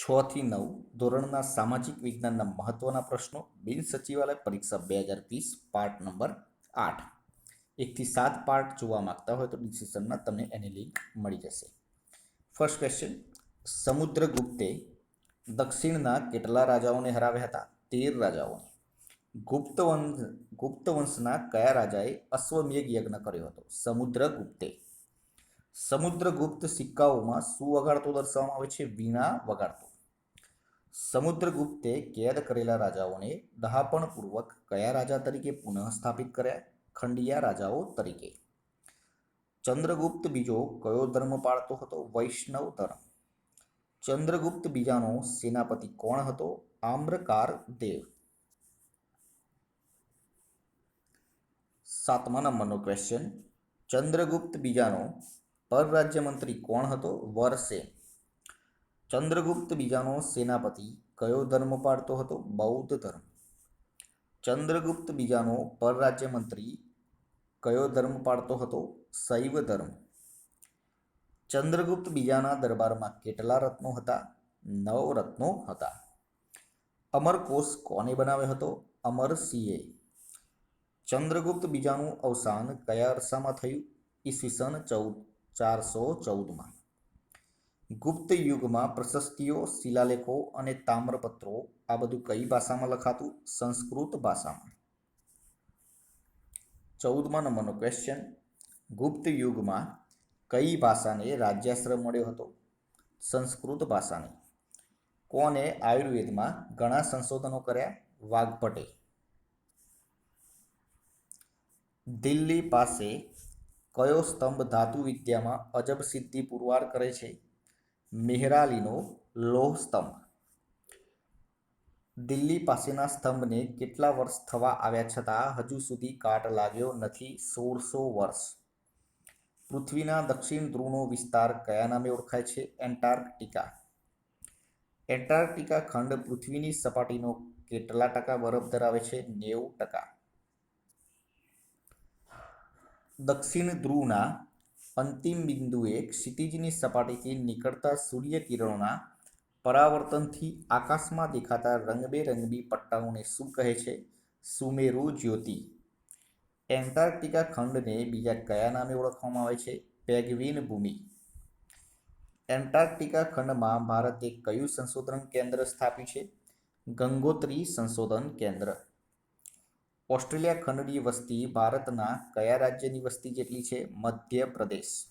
છ થી નવ ધોરણના સામાજિક વિજ્ઞાનના મહત્વના પ્રશ્નો, બિન સચિવાલય પરીક્ષા બે હજાર વીસ પાર્ટ નંબર આઠ. એકથી સાત પાર્ટ જોવા માંગતા હોય તો ડિસ્ક્રિપ્શનમાં તમને એની લિંક મળી જશે. ફર્સ્ટ ક્વેશ્ચન સમુદ્રગુપ્તે દક્ષિણના કેટલા રાજાઓને હરાવ્યા હતા? તેર રાજાઓને. ગુપ્ત વંશ ગુપ્ત વંશના કયા રાજાએ અશ્વમેઘ યજ્ઞ કર્યો હતો? સમુદ્રગુપ્તે સમુદ્રગુપ્ત સિક્કાઓમાં શું વગાડતો દર્શાવવામાં આવે છે? વીણા વગાડતો. સમુદ્રગુપ્તે કેદ કરેલા રાજાઓને ડહાપણપૂર્વક કયા રાજા તરીકે પુનઃ સ્થાપિત કર્યા? ખંડિયા રાજાઓ તરીકે. ચંદ્રગુપ્ત બીજો કયો ધર્મ પાળતો હતો? વૈષ્ણવ ધર્મ. ચંદ્રગુપ્ત બીજાનો સેનાપતિ કોણ હતો? આમ્રકાર દેવ. સાતમા નંબરનો ક્વેશ્ચન ચંદ્રગુપ્ત બીજાનો પરરાજ્યમંત્રી કોણ હતો? વરસેન. ચંદ્રગુપ્ત બીજાનો સેનાપતિ કયો ધર્મ પાળતો હતો? બૌદ્ધ ધર્મ. ચંદ્રગુપ્ત બીજાનો પરરાજ્ય મંત્રી કયો ધર્મ પાળતો હતો? શૈવ ધર્મ. ચંદ્રગુપ્ત બીજાના દરબારમાં કેટલા રત્નો હતા? નવ રત્નો હતા. અમરકોશ કોને બનાવ્યો હતો? અમરસિંહે ચંદ્રગુપ્ત બીજાનું અવસાન કયા અરસામાં થયું? ઈસવીસન ચૌદ, ચારસો ચૌદમાં. ગુપ્ત યુગમાં પ્રશસ્તિઓ, શિલાલેખો અને તામ્રપત્રો આ બધું કઈ ભાષામાં લખાતું? સંસ્કૃત ભાષામાં. ચૌદમા નંબરનો ક્વેશ્ચન ગુપ્ત યુગમાં કઈ ભાષાને રાજ્યાશ્રય મળ્યો હતો? સંસ્કૃત ભાષાને. કોને આયુર્વેદમાં ઘણા સંશોધનો કર્યા? વાઘભટ્ટે દિલ્હી પાસે કયો સ્તંભ ધાતુ વિદ્યામાં અજબ સિદ્ધિ પુરવાર કરે છે? મેહરાલીનો લોહ સ્તંભ. દિલ્હી પાસેના સ્તંભને કેટલા વર્ષ થવા આવ્યા છતાં હજુ સુધી કાટ લાગ્યો નથી સોળસો વર્ષ. પૃથ્વીના દક્ષિણ ધ્રુવનો વિસ્તાર કયા નામે ઓળખાય છે? એન્ટાર્કટિકા. એન્ટાર્કટિકા ખંડ પૃથ્વીની સપાટીનો કેટલા ટકા બરફ ધરાવે છે? નેવું ટકા. દક્ષિણ ધ્રુવના અંતિમ બિંદુએ ક્ષિતિજની સપાટીથી નીકળતા સૂર્યકિરણોના પરાવર્તનથી આકાશમાં દેખાતા રંગબેરંગી પટ્ટાઓને શું કહે છે? સુમેરુ જ્યોતિ. એન્ટાર્કટિકા ખંડને બીજા કયા નામે ઓળખવામાં આવે છે? પેગવિન ભૂમિ. એન્ટાર્કટિકા ખંડમાં ભારતે કયું સંશોધન કેન્દ્ર સ્થાપ્યું છે? ગંગોત્રી સંશોધન કેન્દ્ર. ઓસ્ટ્રેલિયા ખંડની વસ્તી ભારતના કયા રાજ્યની વસ્તી જેટલી છે? મધ્યપ્રદેશ.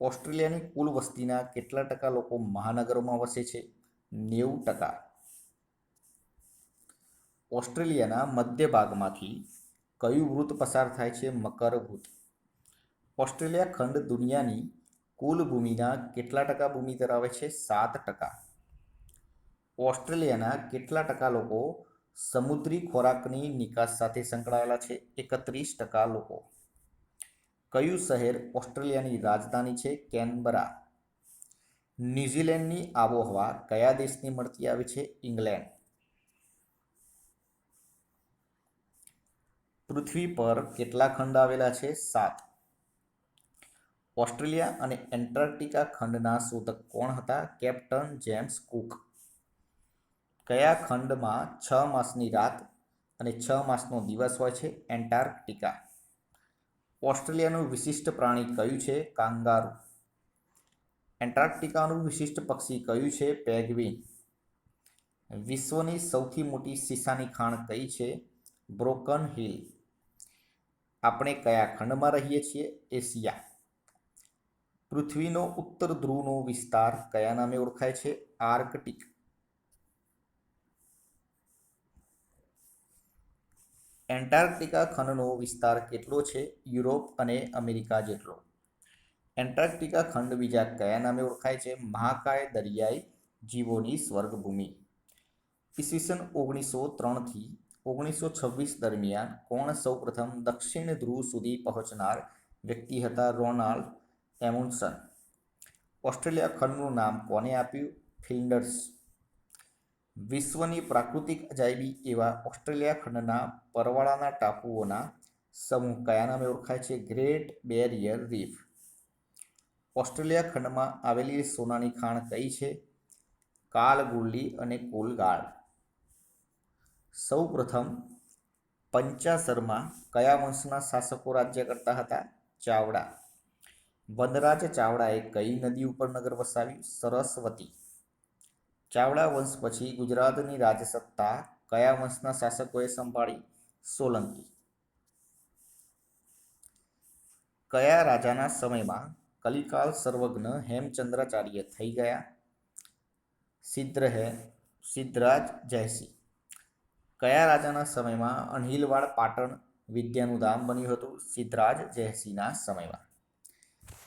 ઓસ્ટ્રેલિયાની કુલ વસ્તીના કેટલા ટકા લોકો મહાનગરોમાં વસે છે? નેવું ટકા. ઓસ્ટ્રેલિયાના મધ્ય ભાગમાંથી કયું વૃત્ત પસાર થાય છે? મકર વૃત્ત. ઓસ્ટ્રેલિયા ખંડ દુનિયાની કુલ ભૂમિના કેટલા ટકા ભૂમિ ધરાવે છે? સાત ટકા. ઓસ્ટ્રેલિયાના કેટલા ટકા લોકો સમુદ્રી ખોરાકની નિકાસ સાથે સંકળાયેલા છે એકત્રીસ ટકા લોકો. કયું શહેર ઓસ્ટ્રેલિયાની રાજધાની છે કેનબરા? ન્યૂઝીલેન્ડની આબોહવા કયા દેશની મળતી આવે છે ઇંગ્લેન્ડ? પૃથ્વી પર કેટલા ખંડ આવેલા છે સાત? ઓસ્ટ્રેલિયા અને એન્ટાર્કટિકા ખંડના શોધક કોણ હતા? Captain James Cook. કયા ખંડમાં છ માસની રાત અને છ માસનો દિવસ હોય છે? એન્ટાર્કટિકા. ઓસ્ટ્રેલિયાનું વિશિષ્ટ પ્રાણી કયું છે? કાંગારુ. એન્ટાર્કટિકાનું વિશિષ્ટ પક્ષી કયું છે? પેગ્વિન. વિશ્વની સૌથી મોટી સીસાની ખાણ કઈ છે? Broken Hill. આપણે કયા ખંડમાં રહીએ છીએ? એશિયા. પૃથ્વીનો ઉત્તર ધ્રુવનો વિસ્તાર કયા નામે ઓળખાય છે? આર્કટિક. એન્ટાર્કટિકા ખંડનો વિસ્તાર કેટલો છે? યુરોપ અને અમેરિકા જેટલો. એન્ટાર્કટિકા ખંડ બીજા કયા નામે ઓળખાય છે? મહાકાય દરિયાઈ જીવોની સ્વર્ગભૂમિ. ઈસવીસન ઓગણીસો ત્રણથી ઓગણીસો છવ્વીસ દરમિયાન કોણ સૌપ્રથમ દક્ષિણ ધ્રુવ સુધી પહોંચનાર વ્યક્તિ હતા રોનાલ્ડ એમુન્સન ઓસ્ટ્રેલિયા ખંડનું નામ કોને આપ્યું? ફિલ્ડર્સ. વિશ્વની પ્રાકૃતિક અજાયબી એવા ઓસ્ટ્રેલિયા ખંડના પરવાળાના ટાપુઓના સમૂહ કયા નામે ઓળખાય છે? Great barrier reef. ઓસ્ટ્રેલિયા ખંડમાં આવેલી સોનાની ખાણ કઈ છે? કાલગુલ્લી અને કોલગાળ. સૌ પ્રથમ પંચાસરમાં કયા વંશના શાસકો રાજ્ય કરતા હતા? ચાવડા. વનરાજ ચાવડાએ કઈ નદી ઉપર નગર વસાવ્યું? સરસ્વતી. ચાવડા વંશ પછી ગુજરાતની રાજસત્તા કયા વંશના શાસકોએ સંભાળી? સોલંકી. કયા રાજાના સમયમાં કલિકાલ સર્વજ્ઞ હેમચંદ્રાચાર્ય થઈ ગયા? સિદ્ધહે સિદ્ધરાજ જયસિંહ. કયા રાજાના સમયમાં અણહિલવાડ પાટણ વિદ્યાનું ધામ બન્યું હતું? સિદ્ધરાજ જયસિંહના સમયમાં.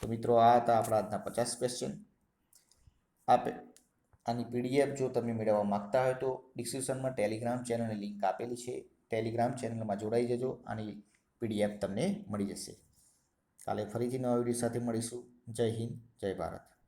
તો મિત્રો, આ હતા આપણા આજના પચાસ ક્વેશ્ચન આપે, આની પીડીએફ જો તમે મેળવવા માંગતા હોય તો ડિસ્ક્રિપ્શનમાં ટેલિગ્રામ ચેનલની લિંક આપેલી છે. ટેલિગ્રામ ચેનલમાં જોડાઈ જજો. આની પીડીએફ તમને મળી જશે. કાલે ફરીથી નવા વીડિયો સાથે મળીશું. જય હિન્દ, જય ભારત.